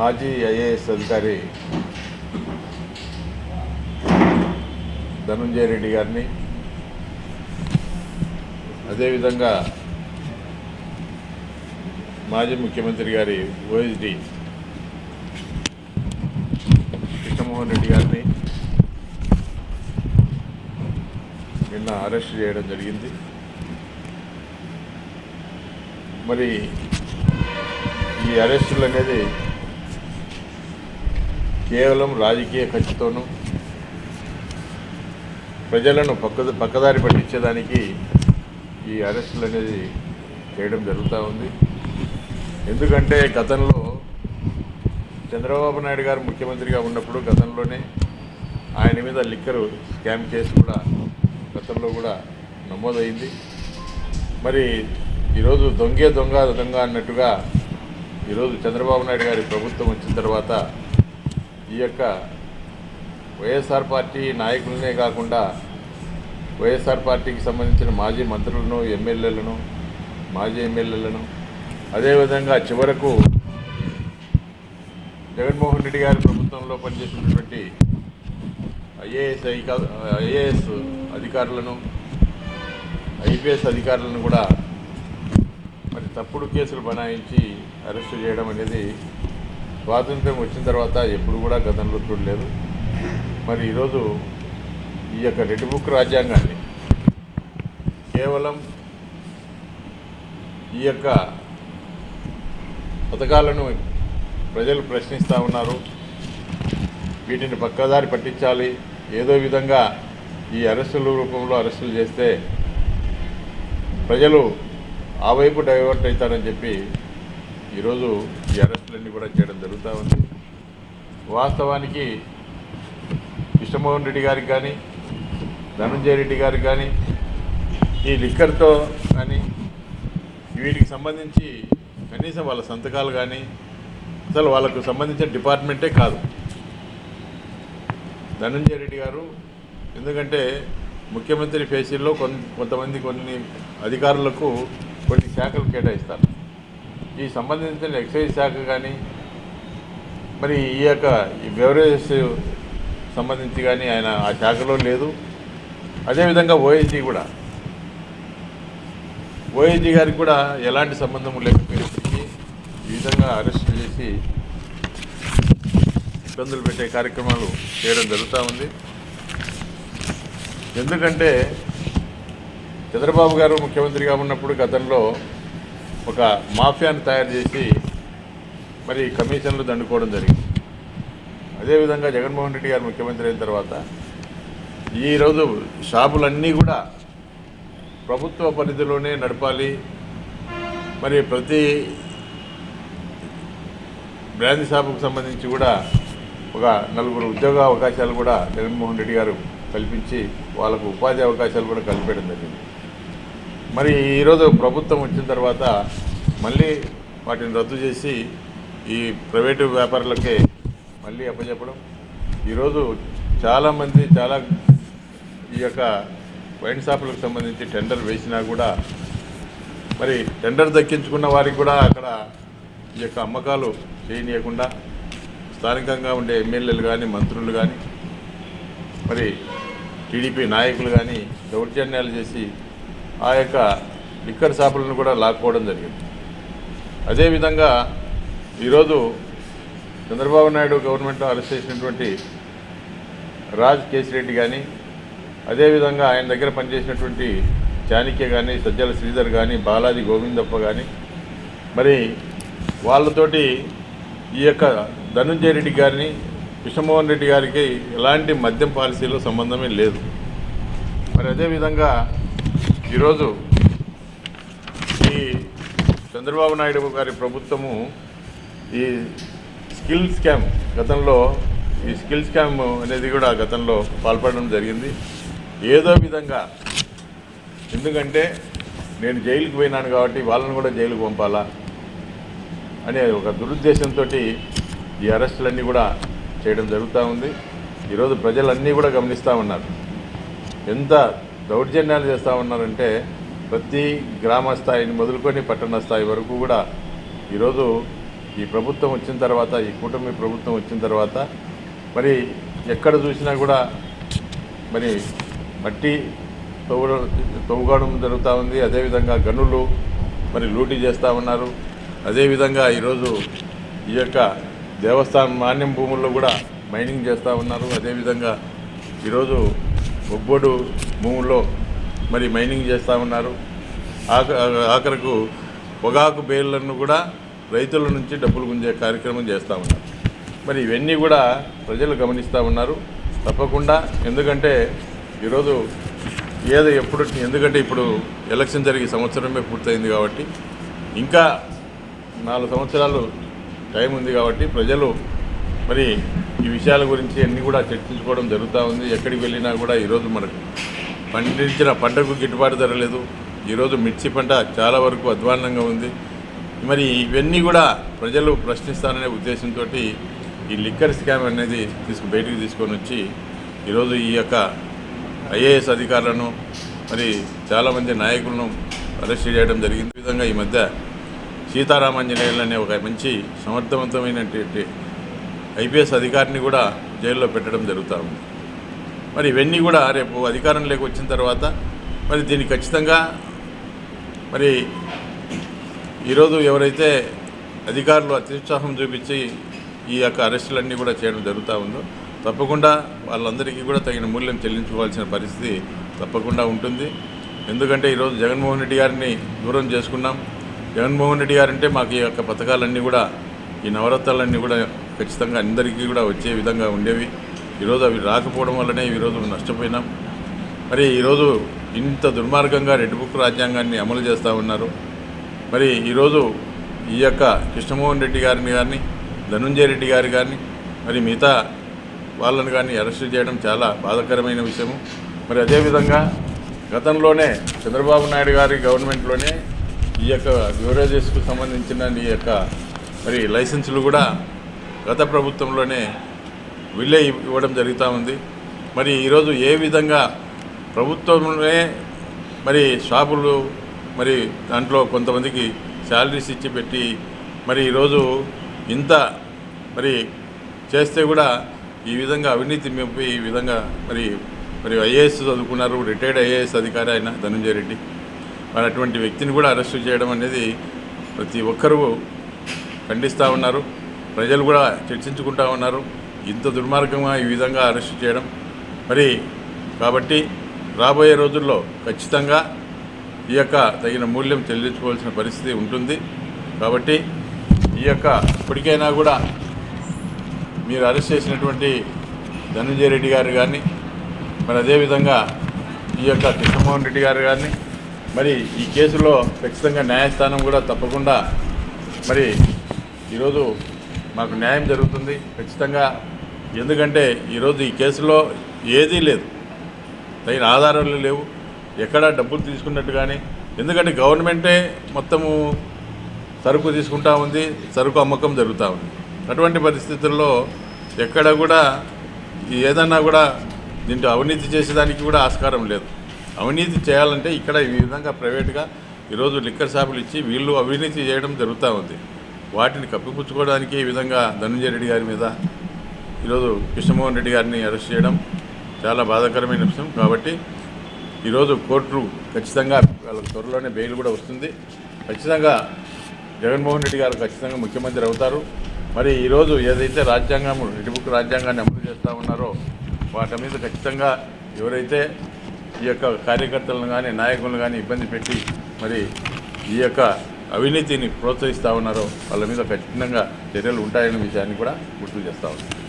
మాజీ ఐఏఎస్ అధికారి ధనుంజయ రెడ్డి గారిని అదేవిధంగా మాజీ ముఖ్యమంత్రి గారి ఓఎస్డి కృష్ణమోహన్ రెడ్డి గారిని నిన్న అరెస్ట్ చేయడం జరిగింది. మరి ఈ అరెస్టులు అనేది కేవలం రాజకీయ ఖర్చుతోనూ ప్రజలను పక్క పక్కదారి పట్టించేదానికి ఈ అరెస్టులు అనేది చేయడం జరుగుతూ ఉంది. ఎందుకంటే గతంలో చంద్రబాబు నాయుడు గారు ముఖ్యమంత్రిగా ఉన్నప్పుడు గతంలోనే ఆయన మీద లిక్కరు స్కామ్ కేసు కూడా గతంలో కూడా నమోదైంది. మరి ఈరోజు దొంగే దొంగ దొంగ అన్నట్టుగా ఈరోజు చంద్రబాబు నాయుడు గారి ప్రభుత్వం వచ్చిన తర్వాత ఈ యొక్క వైఎస్ఆర్ పార్టీ నాయకులనే కాకుండా వైఎస్ఆర్ పార్టీకి సంబంధించిన మాజీ మంత్రులను ఎమ్మెల్యేలను మాజీ ఎమ్మెల్యేలను అదేవిధంగా చివరకు జగన్మోహన్ రెడ్డి గారి ప్రభుత్వంలో పనిచేసినటువంటి ఐఏఎస్ ఐఏఎస్ అధికారులను ఐపీఎస్ అధికారులను కూడా మరి తప్పుడు కేసులు బనాయించి అరెస్టు చేయడం అనేది స్వాతంత్ర్యం వచ్చిన తర్వాత ఎప్పుడు కూడా గతంలో చూడలేదు. మరి ఈరోజు ఈ యొక్క రెడ్ బుక్ రాజ్యాంగాన్ని కేవలం ఈ యొక్క పథకాలను ప్రజలు ప్రశ్నిస్తూ ఉన్నారు. వీటిని పక్కదారి పట్టించాలి. ఏదో విధంగా ఈ అరెస్టుల రూపంలో అరెస్టులు చేస్తే ప్రజలు ఆ వైపు డైవర్ట్ అవుతారని చెప్పి ఈరోజు ఈ అరెస్టులన్నీ కూడా చేయడం జరుగుతూ ఉంది. వాస్తవానికి కృష్ణమోహన్ రెడ్డి గారికి కానీ ధనంజయ రెడ్డి గారికి కానీ ఈ లిక్కర్తో కానీ వీటికి సంబంధించి కనీసం వాళ్ళ సంతకాలు కానీ అసలు వాళ్ళకు సంబంధించిన డిపార్ట్మెంటే కాదు. ధనంజయ రెడ్డి గారు ఎందుకంటే ముఖ్యమంత్రి ఫేసీల్లో కొంతమంది కొన్ని అధికారులకు కొన్ని శాఖలు కేటాయిస్తారు. ఈ సంబంధించిన ఎక్సైజ్ శాఖ కానీ మరి ఈ యొక్క ఈ బెవరేజెస్ సంబంధించి కానీ ఆయన ఆ శాఖలో లేదు. అదేవిధంగా ఓఎస్జీ కూడా. ఓఎస్జీ గారికి కూడా ఎలాంటి సంబంధం లేకపోయినప్పటికీ ఈ విధంగా అరెస్ట్ చేసి ఇబ్బందులు పెట్టే కార్యక్రమాలు చేయడం జరుగుతూ ఉంది. ఎందుకంటే చంద్రబాబు గారు ముఖ్యమంత్రిగా ఉన్నప్పుడు గతంలో ఒక మాఫియాను తయారు చేసి మరి కమిషన్లు దండుకోవడం జరిగింది. అదేవిధంగా జగన్మోహన్ రెడ్డి గారు ముఖ్యమంత్రి అయిన తర్వాత ఈరోజు షాపులన్నీ కూడా ప్రభుత్వ పరిధిలోనే నడపాలి. మరి ప్రతి బ్రాంతి షాపుకు సంబంధించి కూడా ఒక నలుగురు ఉద్యోగ అవకాశాలు కూడా జగన్మోహన్ రెడ్డి గారు కల్పించి వాళ్ళకు ఉపాధి అవకాశాలు కూడా కల్పించడం జరిగింది. మరి ఈరోజు ప్రభుత్వం వచ్చిన తర్వాత మళ్ళీ వాటిని రద్దు చేసి ఈ ప్రైవేటు వ్యాపారులకే మళ్ళీ అప్పచెప్పడం. ఈరోజు చాలామంది చాలా ఈ యొక్క వైన్ షాపులకు సంబంధించి టెండర్ వేసినా కూడా మరి టెండర్ దక్కించుకున్న వారికి కూడా అక్కడ ఈ యొక్క అమ్మకాలు చేయనీయకుండా స్థానికంగా ఉండే ఎమ్మెల్యేలు కానీ మంత్రులు కానీ మరి టీడీపీ నాయకులు కానీ దౌర్జన్యాలు చేసి ఆ యొక్క లిక్కర్ షాపులను కూడా లాక్కోవడం జరిగింది. అదేవిధంగా ఈరోజు చంద్రబాబు నాయుడు గవర్నమెంట్ అరెస్ట్ చేసినటువంటి రాజ్ కేసిరెడ్డి కానీ అదేవిధంగా ఆయన దగ్గర పనిచేసినటువంటి చాణిక్య కానీ సజ్జల శ్రీధర్ కానీ బాలాజీ గోవిందప్ప కానీ మరి వాళ్ళతోటి ఈ యొక్క ధనుంజయ రెడ్డి గారిని కృష్ణమోహన్ రెడ్డి గారికి ఎలాంటి మద్యం పాలసీలో సంబంధమే లేదు. మరి అదేవిధంగా ఈరోజు ఈ చంద్రబాబు నాయుడు గారి ప్రభుత్వము ఈ స్కిల్ స్కామ్ గతంలో ఈ స్కిల్ స్కామ్ అనేది కూడా గతంలో పాల్పడడం జరిగింది. ఏదో విధంగా ఎందుకంటే నేను జైలుకి పోయినాను కాబట్టి వాళ్ళని కూడా జైలుకు పంపాలా అనే ఒక దురుద్దేశంతో ఈ అరెస్టులన్నీ కూడా చేయడం జరుగుతూ ఉంది. ఈరోజు ప్రజలన్నీ కూడా గమనిస్తూ ఉన్నారు. ఎంత దౌర్జన్యాలు చేస్తూ ఉన్నారంటే ప్రతి గ్రామ స్థాయిని మొదలుకొని పట్టణ స్థాయి వరకు కూడా ఈరోజు ఈ ప్రభుత్వం వచ్చిన తర్వాత ఈ కూటమి ప్రభుత్వం వచ్చిన తర్వాత మరి ఎక్కడ చూసినా కూడా మరి మట్టి తవ్వ తవ్వుకోవడం జరుగుతూ ఉంది. అదేవిధంగా గనులు మరి లూటీ చేస్తూ ఉన్నారు. అదేవిధంగా ఈరోజు ఈ యొక్క దేవస్థానం మాన్యం భూముల్లో కూడా మైనింగ్ చేస్తూ ఉన్నారు. అదేవిధంగా ఈరోజు ఒబ్బోడు భూముల్లో మరి మైనింగ్ చేస్తూ ఉన్నారు. ఆఖరకు పొగాకు బేళ్ళను కూడా రైతుల నుంచి డబ్బులు గుంజే కార్యక్రమం చేస్తూ ఉన్నారు. మరి ఇవన్నీ కూడా ప్రజలు గమనిస్తూ ఉన్నారు. తప్పకుండా ఎందుకంటే ఈరోజు ఏదో ఎప్పుడు ఎందుకంటే ఇప్పుడు ఎలక్షన్ జరిగే సంవత్సరమే పూర్తయింది కాబట్టి ఇంకా నాలుగు సంవత్సరాలు టైం ఉంది కాబట్టి ప్రజలు మరి ఈ విషయాల గురించి అన్నీ కూడా చర్చించుకోవడం జరుగుతూ ఉంది. ఎక్కడికి వెళ్ళినా కూడా ఈరోజు మనకు పండించిన పంటకు గిట్టుబాటు ధర లేదు. ఈరోజు మిర్చి పంట చాలా వరకు అధ్వాన్నంగా ఉంది. మరి ఇవన్నీ కూడా ప్రజలు ప్రశ్నిస్తారనే ఉద్దేశంతో ఈ లిక్కర్ స్కామ్ అనేది తీసుకు బయటికి తీసుకొని వచ్చి ఈరోజు ఈ యొక్క ఐఏఎస్ అధికారులను మరి చాలామంది నాయకులను అరెస్ట్ చేయడం జరిగింది. ఈ విధంగా ఈ మధ్య సీతారామాంజనేయులు అనే ఒక మంచి సమర్థవంతమైనటువంటి ఐపీఎస్ అధికారిని కూడా జైల్లో పెట్టడం జరుగుతూ ఉంది. మరి ఇవన్నీ కూడా రేపు అధికారంలోకి వచ్చిన తర్వాత మరి దీన్ని ఖచ్చితంగా మరి ఈరోజు ఎవరైతే అధికారులు అత్యుత్సాహం చూపించి ఈ యొక్క అరెస్టులన్నీ కూడా చేయడం జరుగుతూ ఉందో తప్పకుండా వాళ్ళందరికీ కూడా తగిన మూల్యం చెల్లించుకోవాల్సిన పరిస్థితి తప్పకుండా ఉంటుంది. ఎందుకంటే ఈరోజు జగన్మోహన్ రెడ్డి గారిని దూరం చేసుకున్నాం. జగన్మోహన్ రెడ్డి గారంటే మాకు ఈ యొక్క పథకాలన్నీ కూడా ఈ నవరత్నాలన్నీ కూడా ఖచ్చితంగా అందరికీ కూడా వచ్చే విధంగా ఉండేవి. ఈరోజు అవి రాకపోవడం వల్లనే ఈరోజు నష్టపోయినాం. మరి ఈరోజు ఇంత దుర్మార్గంగా రెడ్ బుక్ రాజ్యాంగాన్ని అమలు చేస్తూ ఉన్నారు. మరి ఈరోజు ఈ యొక్క కృష్ణమోహన్ రెడ్డి గారిని కానీ ధనుంజయ రెడ్డి గారి కానీ మరి మిగతా వాళ్ళని కానీ అరెస్ట్ చేయడం చాలా బాధాకరమైన విషయము. మరి అదేవిధంగా గతంలోనే చంద్రబాబు నాయుడు గారి గవర్నమెంట్లోనే ఈ యొక్క బ్యూరేజెస్కు సంబంధించిన ఈ యొక్క మరి లైసెన్సులు కూడా గత ప్రభుత్వంలోనే విలే ఇవ్వడం జరుగుతూ ఉంది. మరి ఈరోజు ఏ విధంగా ప్రభుత్వంలోనే మరి షాపులు మరి దాంట్లో కొంతమందికి శాలరీస్ ఇచ్చి పెట్టి మరి ఈరోజు ఇంత మరి చేస్తే కూడా ఈ విధంగా అవినీతి మెప్పి ఈ విధంగా మరి మరి ఐఏఎస్ చదువుకున్నారు రిటైర్డ్ ఐఏఎస్ అధికారి ఆయన ధనంజయ రెడ్డి. మరి అటువంటి వ్యక్తిని కూడా అరెస్టు చేయడం అనేది ప్రతి ఒక్కరూ ఖండిస్తూ ఉన్నారు. ప్రజలు కూడా చర్చించుకుంటా ఉన్నారు. ఇంత దుర్మార్గంగా ఈ విధంగా అరెస్ట్ చేయడం. మరి కాబట్టి రాబోయే రోజుల్లో ఖచ్చితంగా ఈ యొక్క తగిన మూల్యం చెల్లించుకోవాల్సిన పరిస్థితి ఉంటుంది. కాబట్టి ఈ యొక్క ఇప్పటికైనా కూడా మీరు అరెస్ట్ చేసినటువంటి ధనంజయ రెడ్డి గారు కానీ మరి అదేవిధంగా ఈ యొక్క కృష్ణమోహన్ రెడ్డి గారు కానీ మరి ఈ కేసులో ఖచ్చితంగా న్యాయస్థానం కూడా తప్పకుండా మరి ఈరోజు మాకు న్యాయం జరుగుతుంది ఖచ్చితంగా. ఎందుకంటే ఈరోజు ఈ కేసులో ఏదీ లేదు. తగిన ఆధారాలు లేవు. ఎక్కడ డబ్బులు తీసుకున్నట్టు కానీ. ఎందుకంటే గవర్నమెంటే మొత్తము సరుకు తీసుకుంటా ఉంది సరుకు అమ్మకం జరుగుతూ ఉంది. అటువంటి పరిస్థితుల్లో ఎక్కడ కూడా ఏదన్నా కూడా దీంట్లో అవినీతి చేసేదానికి కూడా ఆస్కారం లేదు. అవినీతి చేయాలంటే ఇక్కడ ఈ విధంగా ప్రైవేట్గా ఈరోజు లిక్కర్ షాపులు ఇచ్చి వీళ్ళు అవినీతి చేయడం జరుగుతూ ఉంది. వాటిని కప్పిపుచ్చుకోవడానికి ఈ విధంగా ధనంజయ రెడ్డి గారి మీద ఈరోజు కృష్ణమోహన్ రెడ్డి గారిని అరెస్ట్ చేయడం చాలా బాధాకరమైన విషయం. కాబట్టి ఈరోజు కోర్టు ఖచ్చితంగా వాళ్ళకి త్వరలోనే బెయిల్ కూడా వస్తుంది. ఖచ్చితంగా జగన్మోహన్ రెడ్డి గారు ఖచ్చితంగా ముఖ్యమంత్రి అవుతారు. మరి ఈరోజు ఏదైతే రాజ్యాంగం రెడ్డి బుక్ రాజ్యాంగాన్ని అమలు చేస్తూ ఉన్నారో వాటి మీద ఖచ్చితంగా ఎవరైతే ఈ యొక్క కార్యకర్తలను కానీ నాయకులను కానీ ఇబ్బంది పెట్టి మరి ఈ యొక్క అవినీతిని ప్రోత్సహిస్తూ ఉన్నారో. వాళ్ళ మీద కఠినంగా చర్యలు ఉంటాయనే విషయాన్ని కూడా గుర్తు చేస్తూ ఉన్నాను